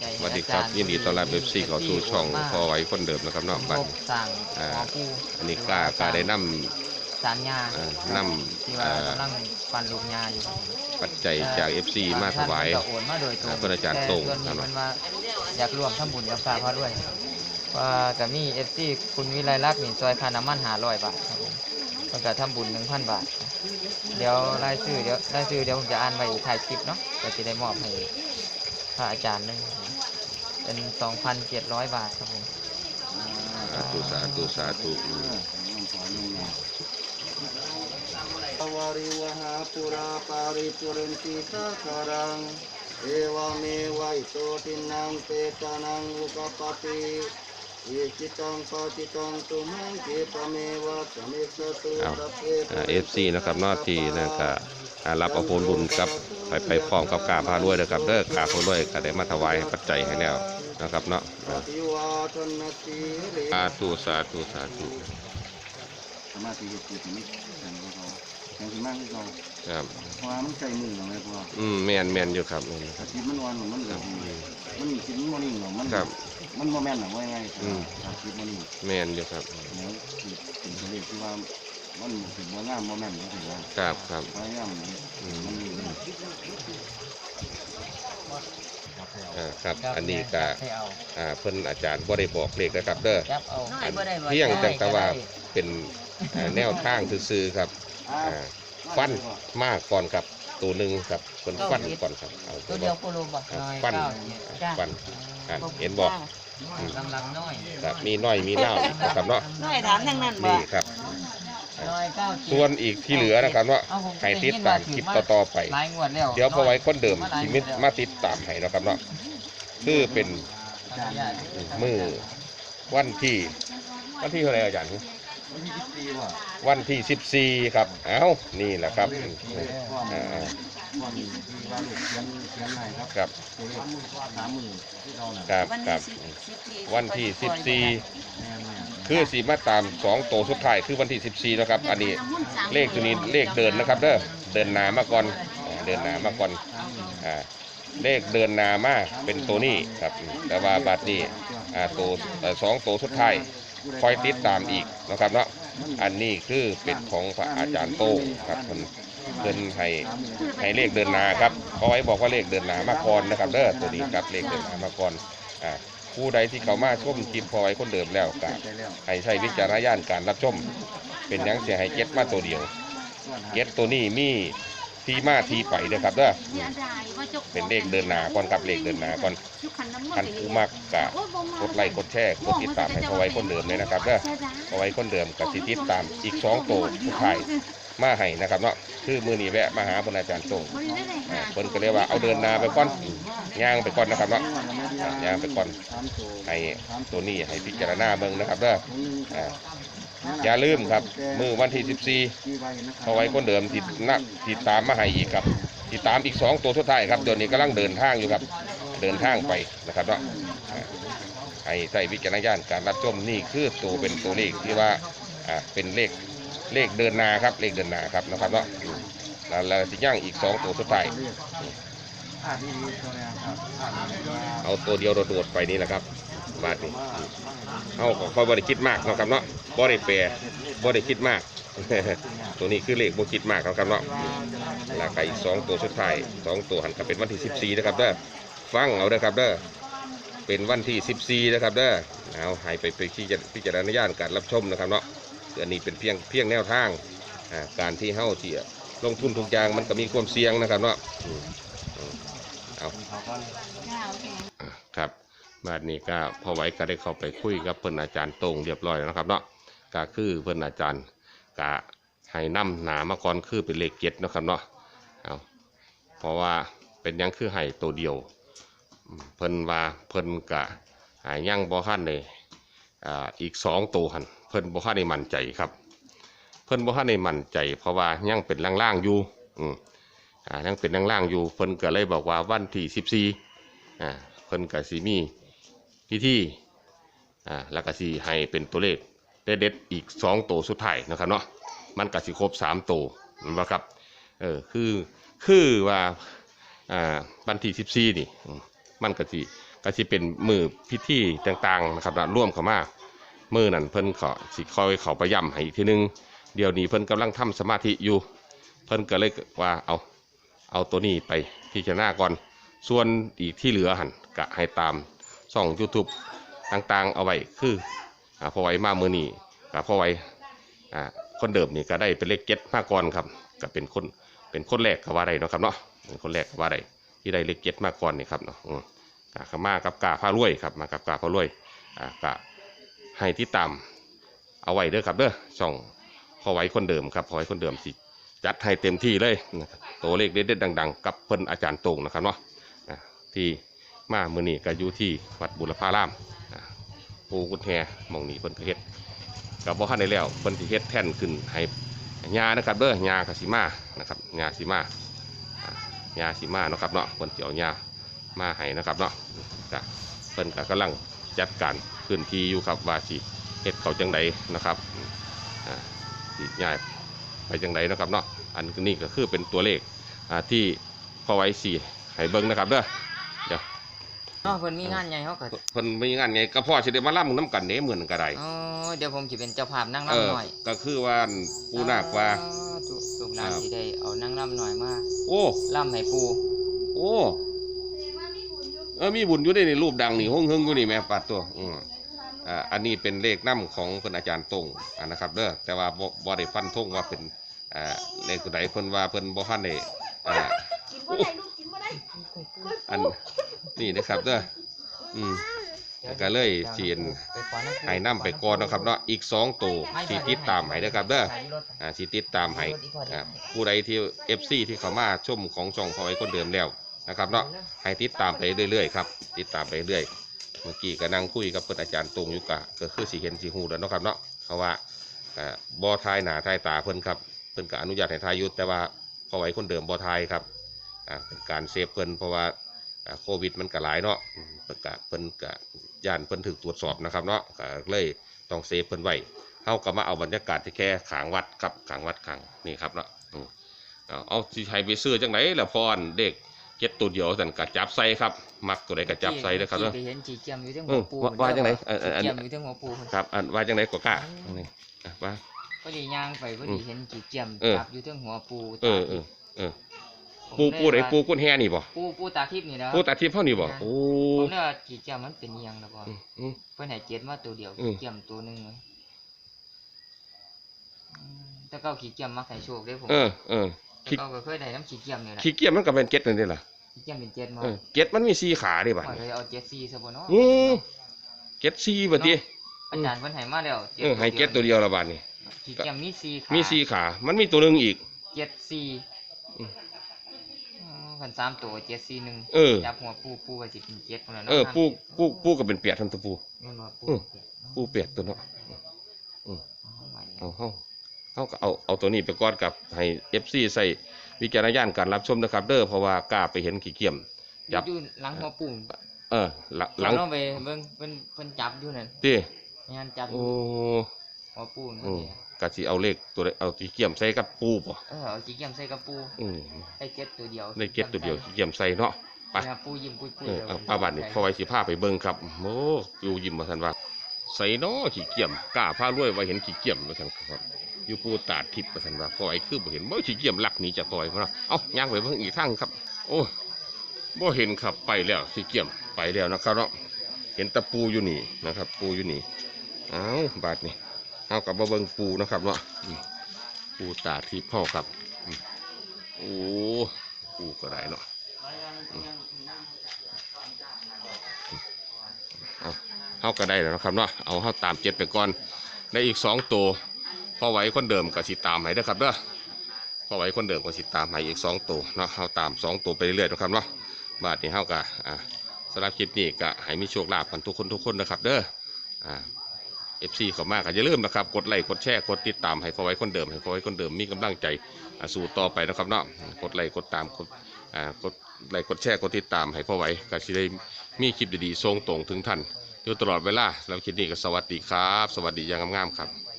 ใจให้สวัสดีครับอาจาย์ยินดีต้อนรับเอฟซีเข้าสู่ช่องพอไว้คนเดิมนะครับเนาะบัดพบสั่งอ่าหมอปูอันนี้กล้ากล้าได้นำสารยาเอ่อครับนำที่ว่าเอ่อกำลังปันลูกยาอยู่ครับปัจจัยจาก FC มาถวายท่นก็โอนมาโดยตรงอ่าพระอาจารย์ตรงแต่ส่วนครับนี้มันว่าอยากรวมทำบุญกับพระพระด้วยว่ากับมีเอฟซีคุณวิไลลักษณ์นี่ซอยค่าน้ำมันหาร้อยบาทครับผมเพิ่นก็ทำบุญหนึ่งพันบาท เดี๋ยวรายชื่อเดี๋ยวรายชื่อเดี๋ยวผมจะอ่านไว้ถ่ายคลิปเนาะก็จะได้มอบให้พระอาจารย์เลยครับผม เป็นสองพันเจ็ดร้อยบาทครับผม สาธุสาธุสาธุอืมวาริวหาปุราปาริปุเรนติสาคารัง เอวเมวะอิโตตินังเปตานังอุกปปติอิจิตังปาจิตังตุมังเกปะเมวะสมิสตุเอาสัพเพเอฟซีนะครับนอกทีนั่นก็อ่ารับเอาผลบุญกับ ไปไปพร้อมกับกาพาด้วยนะครับเด้อกาพาด้วยก็ได้มาถวายปัจจัยให้แล้ว นะครับเนาะปฏิวาทนติเรสาธุสาธุสาธุสมาธิจิตนี่กันก็เขาอย่างที่มากที่เขาครับเพราะว่ามันใจมือหรอกเลยพออืมแม่นแม่นอยู่ครับแม่นอยู่ครับจิตมันวันมันแบบมันจิตมันวันนิ่งหรอมันครับมันโมแมนหรอว่าไงอืมครับจิตมันนิ่งแม่นอยู่ครับแล้วคือเป็นตัวเลขที่ว่ามันถึงว่างามบ่แม่นก็ถือว่าครับครับว่างาม อืมมันมีอ่าครับอันนี้ก็ให้เอาอ่าเพิ่นอาจารย์บ่ได้บอกเลขนะครับเด้อจับเอา อันเพียงแต่แต่ว่าเป็นอ่าแนวทางซื่อๆครับอ่าฟันมากก่อนครับ ตัวหนึ่งครับเพิ่นฟันก่อนครับเอาตัวเดียวโคโลบ่อ่าน้อยฟันเก้าเนี่ยอ่าฟันอ่าเห็นบอกกำลังน้อย ครับมีน้อยมีเน่านะครับเนาะ น้อยถามทั้งนั้นบ่ นี่ครับ น้อยเก้าเจ็ดส่วนอีกที่เหลือนะครับเนาะเอาผมให้ติดตามคลิปต่อๆไป หลายงวดแล้วเดี๋ยวพอไว้คนเดิมหลยที่งมิวดแล้วมาติดตามให้เนาะครับเนาะคือเป็นมือวันที่ วันที่เท่าไหร่อาจารย์วันที่14ว่ะวันที่14ครับ เอ้านี่แหละครับควา มอ่าความที่ว่าลูกเขียนเขียนให้ครับครับตัวเลขสามหมื่นที่เราน่ะครับวันครัที่บสิบสิบสี่วันที่แม่แม่14คือสีมาตาม2โตวสุดท้ายคือวันที่14นะครับ อันนี้เลขตัวนี้เลขเดินนะครับเด้อเดินหนามาก่อนอ่าเดินหนามาก่อนอ่าเลขเดินหนามาเป็นตัวนี้ครับแต่ว่าบัดนี้อ่าตัวเอ่อสองตัวสุดท้ายคอยติดตามอีกนะครับเนาะอันนี้คือเป็นของพระอาจารย์โต้งครับเพิ่น เพิ่นให้ให้เลขเดินนาครับเอาไว้บอกว่าเลขเดินนามาก่อนนะครับเด้อตัวนี้ครับเลขเดินนามาก่อนอ่าผู้ใดที่เขามาชมคลิปพอไว้คนเดิมแล้วก็ใจแล้วให้ใช้วิจารณญาณการรับชม เป็นหยังเสียให้เก็ตมาตัวเดียว เก็ตตัวนี้มีทีมาทีไปเด้อครับเด้อเป็นเลขเดินหนาก่อนครับเลขเดินหนาก่อนท่านผู้มักกะกดไลค์กดแชร์กดติดตามให้พอไว้คนเดิมเลยนะครับเด้อเอาไว้คนเดิมกับสติดตามอีกสองตัวผู้ชาย มาให้นะครับเนาะคือมือนี้แวะมาหาพระอาจารย์ตรงอ่าเพิ่นก็เรียกว่าเอาเดินหนาไปก่อนย่างไปก่อนนะครับเนาะอ่าย่างไปก่อนสามตัวให้ตัวนี้ให้พิจารณาเบิ่งนะครับเด้อตัวหนึ่งอ่าอย่าลืมครับ มือวันที่ที่ใบนะค14รับเอาไว้คนเดิมติดนักติดตามมาให้อีกครับติดตามอีกสองตัวสุดท้ายครับเดี๋ยวนี้กำลังเดินทางอยู่ครับ เดินทางไปนะครับเนาะอ่าให้ใช้วิจารณญาณการรับชมนี่คือตัวเป็นตัวเลขที่ว่าอ่าเป็นเลข เลขเดินนาครับเลขเดินนาครับนะครับเนาะแล้วแล้วสิย่างอีกสองตัวสุดท้ายอ่าตัวเนี้ยครับอ่าดีดีว่าเอาตัวเดียวโดดไปนี่แหละครับบาทนี้เอาก็ค่อยบริคิดมากนะครับเนาะบริแปรบริคิดมาก ตัวนี้คือเลขบคิดมากนะครับเนาะอืมแล้วก็อีกสองตัวสุดท้ายสองตัวหันก็เป็นวันที่สิบสี่นะครับเด้อฟังเอาเด้อครับเด้อเป็นวันที่สิบสี่นะครับเด้อเอาให้ไปไปพิจารพิจารณญาณการรับชมนะครับเนาะ อันนี้เป็นเพียงเพียงแนวทางอ่าการที่เฮาที่ลงทุนทุกอย่างมันก็มีความเสี่ยงนะครับเนาะอืมอืมเอาครับบาดนี้ก็พอไหว้ก็ได้เข้าไปคุยกับเพิ่นอาจารย์ตรงเรียบร้อยแล้วนะครับเนาะก็คือเพิ่นอาจารย์ก็ให้นำหนามาก่อนคือเป็นเลขเจ็ดนาะครับเนาะเอาเพราะว่าเป็นหยังคือให้ตัวเดียวอืมเพิ่นว่าเพิ่นก็หายังบ่ทันเลยอ่าอีกสองตัวหัน เพิ่นบ่ทันได้มั่นใจครับ เพิ่นบ่ทันได้มั่นใจ เพราะว่ายังเป็นล่างๆอยู่อืมอ่ายังเป็นล่างๆอยู่เพิ่นก็เลยบอกว่าวันที่สิบสี่อ่าเพิ่นก็สิมีพิธีอ่าแล้วก็สิให้เป็นตัวเลขเด็ดๆอีกสองตัวสุดท้ายนะครับเนาะมันก็สิครบสามตัวนั่นบ่ครับเออคือคือว่าอ่าวันที่สิบสี่นี่มมันก็สิก็สิเป็นมือพิธีต่างๆนะครับนะร่วมเข้ามา มือนั่นเพิ่นขอสิคอยเขาไปย่ำให้อีกทีนึง เดี๋ยวนี้เพิ่นกำลังทำสมาธิอยู่ เพิ่นก็เลยว่าเอาเอาตัวนี้ไปพิจารณาก่อน ส่วนอีกที่เหลือหันก็ให้ตามช่อง YouTube ต่างๆ เอาไว้คืออ่าพอไว้มามือนี้กับพอไว้คนเดิมนี่ก็ได้เป็นเลขเจ็ดมาก่อนครับก็เป็นคนเป็นคนแรกก็ว่าได้เนาะครับเนาะเป็นคนแรกก็ว่าได้ที่ได้เลขเจ็ดมาก่อนนี่ครับเนาะกาขมากับกาผ้ารวยครับมากับกาผ้ารวยอ่ากะ ให้ที่ตามเอาไว้เด้อครับเด้อช่องพอไว้คนเดิมครับพอไว้คนเดิมสิจัดให้เต็มที่เลยตัวเลขเด็ดๆดัง ๆ กับเพิ่นอาจารย์ตรงนะครับเนาะที่มามือนี้ก็อยู่ที่วัดบุรพารามปูกุญแฮหมองนี้เพิ่นก็เฮ็ดกับบ่ทันได้แล้วเพิ่นสิเฮ็ดแท่นขึ้นให้ญานะครับเด้อญากสิมานะครับญาสิมาอะญาสิมาเนาะครับเนาะเพิ่นสิเอาญามาให้นะครับเนาะเพิ่นก็กำลังจัดการ พื้นที่อยู่ครับว่าสิเฮ็ดเขาจังไดนะครับอ่าสิย้ายไปจังไดนะครับเนาะอันนี้ก็คือเป็นตัวเลขอ่าที่พอไว้สี่ให้เบิ้งนะครับเด้อเดี๋ยวเนาะเพิ่นมีงานใหญ่เขาก็เพิ่นมีงานไงก็พ่อสิได้มาล่ำน้ำกันเด้เหมือนกันได้อ๋อเดี๋ยวผมสิเป็นเจ้าภาพนั่งเออรำหน่อยก็คือว่าปูนาคว่าอ๋อถูกถูกหลานครับสิได้เอานั่งรำหน่อยมาโอ้รำให้ปูโอ้เออมีบุญอยู่ได้ในรูปดังนี่ห้องเฮงอยู่นี่แม่ปัดตัวอืม อ่าอันนี้เป็นเลขน้ำของเพิ่นอาจารย์ตรงอ่านะครับเด้อแต่ว่าบ่บ่ได้ฟันธงว่าเป็นอ่าเลขตัวใดเพิ่นว่าเพิ่นบ่ทันได้อ่ากินบ่ได้ลูกกินบ่ได้อันนี่นะครับเด้ออืมก็เลยเสียนไปขอน้ำปูให้นำไปก่อนนะครับเนาะอีกสองตัวที่ติดตามให้นะครับเด้ออ่าที่ติดตามให้อ่าผู้ใดที่ FC ที่เขามาชมของช่องพอไว้คนเดิมแล้วนะครับเนาะให้ติดตามไปเรื่อยๆครับ ติดตามไปเรื่อย เมื่อกี้ก็นั่งคุยกับเพิ่อนอาจารย์ตรงอยู่กะก็คือสิเห็นสิฮู้แล้วเนาะครับเนาะเพราะว่าอ่าบ่ทายหนาทายตาเพิ่นครับเพิ่นก็อนุญาตให้ทายอยู่แต่ว่าพอไว้คนเดิมบ่ทายครับอ่าเป็นการเซฟเพิ่นเพราะว่าอ่าโควิดมันก็หลายเนาะอืมเพิ่นก็เพิ่นก็ย่านเพิ่นถูกตรวจสอบนะครับเนาะก็เลยต้องเซฟเพิ่นไว้เฮาก็มาเอาบรรยากาศที่แค่ขางวัดครับขางวัดขางนี่ครับเนาะอืมเอาเอาสิให้ไปซื้อจังไหนล่ะพรเด็ก เก็ดตัวเดียวสั่นก็จับใส่ครับมักตัวใดก็จับใส่เด้อครับเนาะไปเห็นจีเกียมอยู่ที่อืหัวมปูว่าว่าจังไหนเออเอออัน จีเกียมอยู่ที่หัวปูพุ่นครับอันว่าจังไหนก็กล้านี่อะว่า พอดีย่างไปพอดีเห็นจีเกียมเออ จับอยู่ที่หัวปูเออเออเออปูปูไหนปูกุนแฮนี่บ่ปูปูตาทิพย์นี่นะปูตาทิพย์เท่านี้บ่โอ้ผมเนี่ยว่าจีเกียมมันเป็นอิหยังแล้วบ่อืมอืม เพิ่นให้เจ็ดมาตัวเดียวอืมขี้เกียมตัวหนึงเลยอืมแต่เก้าขี้เกียมมักให้โชคเด้ผมเออเออ แต่ขี้ เก้าก็เคยได้น้ำขี้เกียมนี่แหละขี้เกียจมันก็เป็นเก็ดนั่นเด้ล่ะขี้ เกียมเป็นเจ็ดมาเออเก็ดมันมีสี่ขาเดิบัดข่อยนี้เลยเอาเจ็ดซีซะบ่เนาะอืมเก็ดสี่บัดนี้อาจารย์เพิ่นให้มาแล้วเออให้เก็ดตัวเดียวละบัดนี้ขี้เกียมมีสี่ขามีมีสี่ขา มันมีตัวหนึงอีก เจ็ดสี่อืมอ๋อคันสามตัวเจ็ดสี่หนึ่งเออ จับหัวปูปูก็สิเป็นเจ็ดพุ่นน่ะเออนาะปูปูปูก็เป็นเปียกทันตัวปู แม่นว่าปูอืมเจ็ดเนาะปูเปียกตัวเนาะอ๋อว่าอย่างเอานั้นเฮา เฮาก็เอาเอาตัวนี้ไปก่อนกับให้ FC ใส่วิจารณญาณการรับชมนะครับเด้อเพราะว่ากล้าไปเห็นขี้เกียจจับ อยู่หลังหัวปูเออหลังหลังลองไปเบิ่งเพิ่นเพิ่นจับอยู่นั่นติงานจับอโอ้ยู่หัวปูนั่นอืมเองกะสิเอาเลขตัวใดเอาขี้เกียจใส่กับปูป่ะเออเอาขี้เกียมใส่กระปูอืมได้เก็ดตัวเดียวได้เก็บตัวเดียวขี้เกียจใส่เนาะ ไปเวลาปูยิ้มปุ้ยปุ้ยเออเอาป้าบัดนี่พอไว้สิพาไปเบิ่งครับโอ้อยู่ยิ้มมาทันว่าใส่เนาะขี้เกียจกล้าพารวยว่าเห็นขี้เกียจมาทันครับ อยู่ปูตาดทิพย์มาทันว่าพอไอ้คือบ่เห็นบ่ขี้เกียจลักหนีจากพอไอ้มาเนาะเอาย่างไปเบิ่งอีกทางครับ โอ้บ่เห็นครับไปแล้วขี้เกียจไปแล้วนะครับเนาะเห็นตะปูอยู่นี่นะครับ ปูอยู่นี่เอ้าบาดนี่เอากับมาเบิ่งปูนะครับเนาะปูตาดทิพย์เฮาครับโอ้ปูก็ได้เนาะเอาเขาก็ได้แล้วนะครับเนาะเอาเขาตามเจ็ดไปก่อนได้อีกสองตัว พอไหวคนเดิมก็สิตามให้เด้ครับเด้อพอไหวคนเดิมก็สิตามให้อีกสองตัวเนาะเขาตามสองตัวไปเรื่อยๆนะครับเนาะบาทนี้เขาก็อ่าสำหรับคลิปนี้ก็ให้มีโชคลาภกันทุกคนทุกคนนะครับเด้ออ่าเอฟซีเขามากอย่าลืมนะครับ กดไลค์กดแชร์กดติดตามให้พอไว้คนเดิมให้พอไว้คนเดิมมีกำลังใจสู่ต่อไปนะครับเนาะกดไลค์กดตามกดอ่ากดไลค์กดแชร์กดติดตามให้พอไว้ก็สิได้มีคลิปดีๆส่งตรงถึงท่านอยู่ตลอดเวลาแล้วคลิปนี้ก็สวัสดีครับ สวัสดีอย่างงามๆครับ